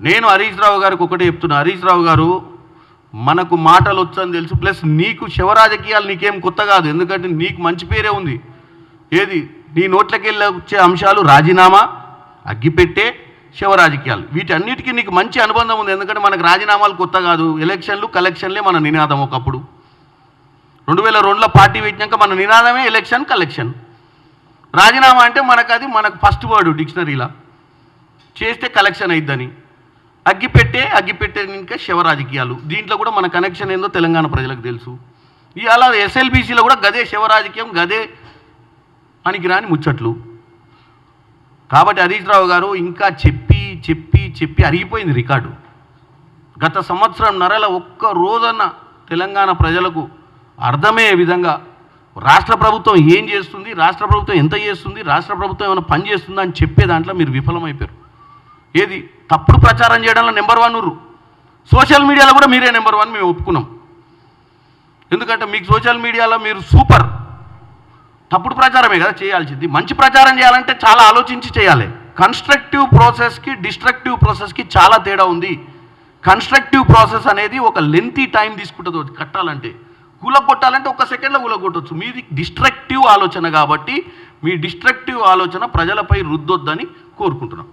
నేను హరీష్ రావు గారికి ఒకటే చెప్తున్నా. హరీష్ రావు గారు మనకు మాటలు వచ్చని తెలుసు ప్లస్ నీకు శివ రాజకీయాలు నీకేం కొత్త కాదు. ఎందుకంటే నీకు మంచి పేరే ఉంది. ఏది? నీ నోట్లకెళ్ళి వచ్చే అంశాలు రాజీనామా అగ్గిపెట్టే శివ రాజకీయాలు వీటన్నిటికీ నీకు మంచి అనుబంధం ఉంది. ఎందుకంటే మనకు రాజీనామాలు కొత్త కాదు. ఎలక్షన్లు కలెక్షన్లే మన నినాదం ఒకప్పుడు. రెండు వేల రెండులో పార్టీ పెట్టినాక మన నినాదమే ఎలక్షన్ కలెక్షన్. రాజీనామా అంటే మనకు అది మనకు ఫస్ట్ వర్డ్ డిక్షనరీలా. చేస్తే కలెక్షన్ అయిద్దని. అగ్గిపెట్టే అగ్గిపెట్టే ఇంకా శివ రాజకీయాలు. దీంట్లో కూడా మన కనెక్షన్ ఏందో తెలంగాణ ప్రజలకు తెలుసు. ఇవాళ ఎస్ఎల్బీసీలో కూడా గదే శివ రాజకీయం గదే పనికిరాని ముచ్చట్లు. కాబట్టి హరీష్ రావు గారు ఇంకా చెప్పి చెప్పి చెప్పి అరిగిపోయింది రికార్డు. గత సంవత్సరం నరల ఒక్క రోజన్న తెలంగాణ ప్రజలకు అర్థమయ్యే విధంగా రాష్ట్ర ప్రభుత్వం ఏం చేస్తుంది రాష్ట్ర ప్రభుత్వం ఎంత చేస్తుంది రాష్ట్ర ప్రభుత్వం ఏమైనా పని చేస్తుందా అని చెప్పే దాంట్లో మీరు విఫలమైపోయారు. ఏది? తప్పుడు ప్రచారం చేయడంలో నెంబర్ వన్ ఉర్రు సోషల్ మీడియాలో కూడా మీరే నెంబర్ వన్ మేము ఒప్పుకున్నాం. ఎందుకంటే మీకు సోషల్ మీడియాలో మీరు సూపర్. తప్పుడు ప్రచారమే కదా చేయాల్సింది. మంచి ప్రచారం చేయాలంటే చాలా ఆలోచించి చేయాలి. కన్స్ట్రక్టివ్ ప్రాసెస్కి డిస్ట్రక్టివ్ ప్రాసెస్కి చాలా తేడా ఉంది. కన్స్ట్రక్టివ్ ప్రాసెస్ అనేది ఒక లెంతీ టైం తీసుకుంటుంది కట్టాలంటే కట్టాలంటే. కూలగొట్టాలంటే ఒక సెకండ్లో కూలగొట్టవచ్చు మీది డిస్ట్రక్టివ్ ఆలోచన కాబట్టి మీ డిస్ట్రక్టివ్ ఆలోచన ప్రజలపై రుద్దొద్దని కోరుకుంటున్నాం.